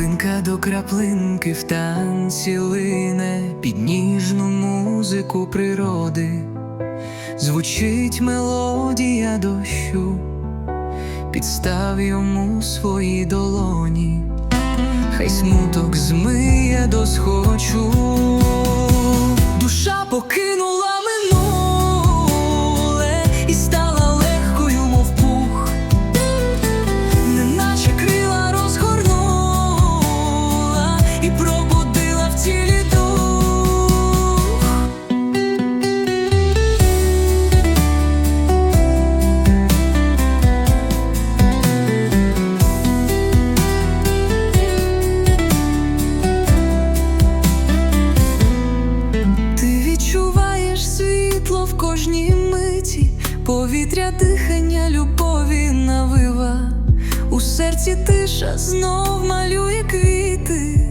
Краплинка до краплинки в танці лине під ніжну музику природи, звучить мелодія дощу, підстав йому свої долоні, хай смуток змиє до схочу, душа покинула кожній миті, повітря дихання, любові навива. У серці тиша знов малює квіти,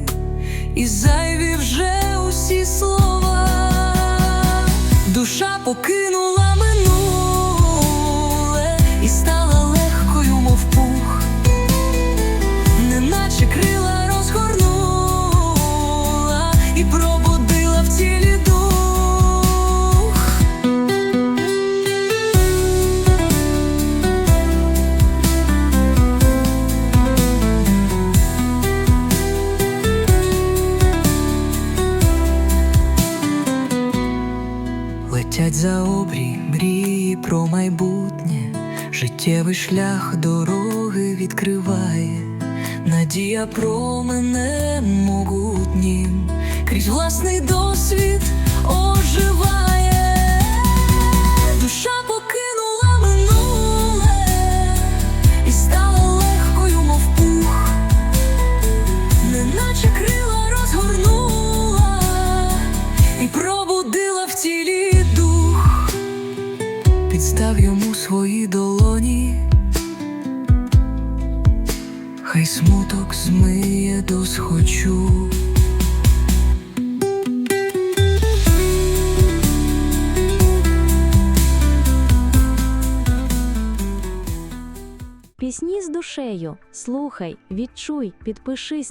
і зайві вже усі слова. Душа покинула Летять за обрій мрії про майбутнє, життєвий шлях дороги відкриває, надія про мене могутнім, крізь власний досвід оживає, душа покинула минуле і стала легкою, мов пух, неначе крила розгорнула і пробудила в тілі дух, підстав йому свої долоні, хай смуток змиє до схочу. Пісні з душею. Слухай, відчуй, підпишись